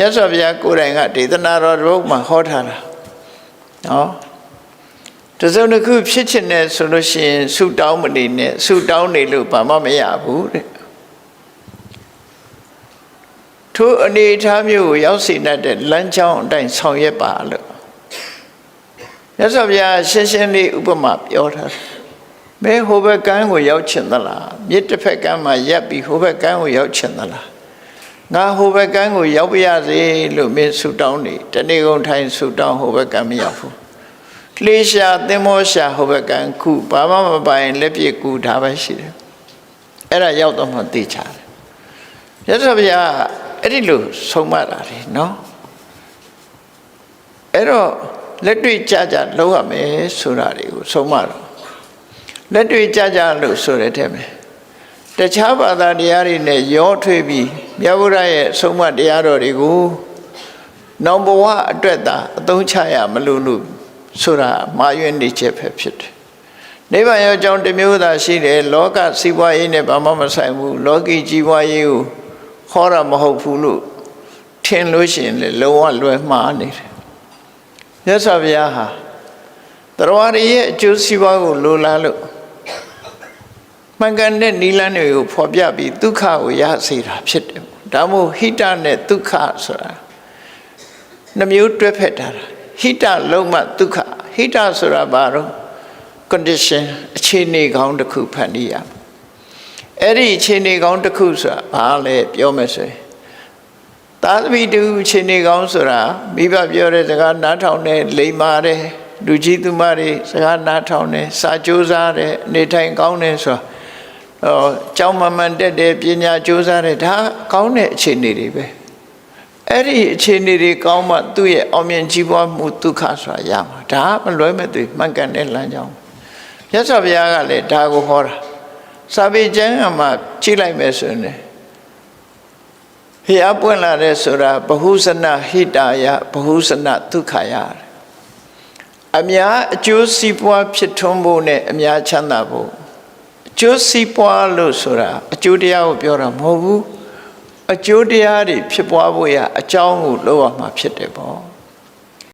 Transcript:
မြတ်စွာဘုရားကိုယ်တိုင်ကဒေသနာတော်ဘုမှာဟောထားတာနော်တစုံတစ်ခုဖြစ်ချင်တယ်ဆိုလို့ရှိရင်ဆုတောင်းမနေနဲ့ဆုတောင်းနေလို့ဘာမှမရဘူးတဲ့ထိုအနေအထားမျိုးကိုရောက်စေတတ်တဲ့လမ်းကြောင်းအတိုင်းဆောင်ရွက်ပါလို့မြတ်စွာဘုရားရှင်းရှင်းလေးဥပမာပြောထားတယ်မင်းဟိုဘက်ကန်းကိုရောက်ချင်သလားမြစ်တစ်ဖက်ကန်းမှာရက်ပြီးဟိုဘက်ကန်းကိုရောက်ချင်သလား ငါဟိုဘက်ကန်းကိုရောက်ပါရစေလို့မင်းဆုတောင်းနေတနေ့ကုန်ထိုင်ဆုတောင်းဟိုဘက်ကန်းမရောက်ဘူးလေရှာသင်္ဘောရှာဟိုဘက်ကန်းခုဘာမှမပိုင်လက်ပြကူဒါပဲရှိတယ်အဲ့ဒါရောက်တော့မှသိချတယ်ရသော်ဗျာအဲ့ဒီလိုဆုံးမတာလေနော်အဲ့တော့လက်တွေ့ကြကြလောက်ရမယ်ဆိုတာတွေကိုဆုံးမတော့လက်တွေ့ကြကြလို့ဆိုတဲ့ထဲမှာ တခြားဘာသာတရားတွေနဲ့ရောထွေးပြီးမြတ်ဗုဒ္ဓရဲ့ဆုံးမတရားတော်တွေကိုနောင်ဘဝအတွက်သာအသုံးချရမလို့လို့ဆိုတာမာယွင်းနေချက်ပဲဖြစ်တယ်နိဗ္ဗာန်ရောက်ကြောင်းတစ်မျိုးသာရှိတယ်လောကစီးပွားရေးနဲ့ဘာမှမဆိုင်ဘူးလောကီကြီးပွားရေးကိုခေါ်တာမဟုတ်ဘူးလို့ထင်လို့ရှိရင်လေလုံးဝလွယ်မှားနေတယ်မြတ်စွာဘုရားဟာတရားရည်ရဲ့အကျိုးစီးပွားကိုလိုလားလို့ မှန်ကန်တဲ့နိလန်းတွေကိုဖော်ပြပြီးဒုက္ခကိုရစေတာဖြစ်တယ်ဒါမို့ဟိတနဲ့ဒုက္ခဆိုတာနှမျိုးတွဲဖက်ထားတာဟိတလုံးမှဒုက္ခဟိတဆိုတာဘာတော့ condition အခြေအနေကောင်းတစ်ခုဖန်တီးရမယ်အဲ့ဒီအခြေအနေကောင်းတစ်ခုဆိုတာဘာလဲပြောမယ်ဆိုရင်သာသမီတူအခြေအနေကောင်းဆိုတာမိဘပြောတဲ့စကားနားထောင်တယ်လိမ္မာတယ်လူကြီးသူမတွေစကားနားထောင်တယ်စာကြိုးစားတယ်နေထိုင်ကောင်းတယ်ဆိုတာ ဟောကြောင်းမမှန်တက်တယ်ပညာကြိုးစားတယ်ဒါကောင်းတဲ့အခြေအနေတွေပဲအဲ့ဒီအခြေအနေတွေကောင်းမှသူ့ရဲ့အောင်မြင်ကြီးပွားမှုဒုက္ခဆိုတာရမှာဒါမလွဲမဲ့သူမှန်ကန်တဲ့လမ်းကြောင်းမြတ်စွာဘုရားကလည်းဒါကိုဟောတာစာပေကျမ်းမှာကြည့်လိုက်မယ်ဆိုရင်ဖျားပွင့်လာတဲ့ဆိုတာဘဟုဇနဟိတာယဘဟုဇနဒုက္ခယအများအကျိုးစီးပွားဖြစ်ထွန်းဖို့နဲ့အများချမ်းသာဖို့အ ကျိုးစီးပွားလို့ဆိုတာအကျိုးတရားကိုပြောတာမဟုတ်ဘူးအကျိုးတရားတွေဖြစ်ပွားဖို့ရအကြောင်းကိုလောက်ရမှာဖြစ်တယ်ပေါ့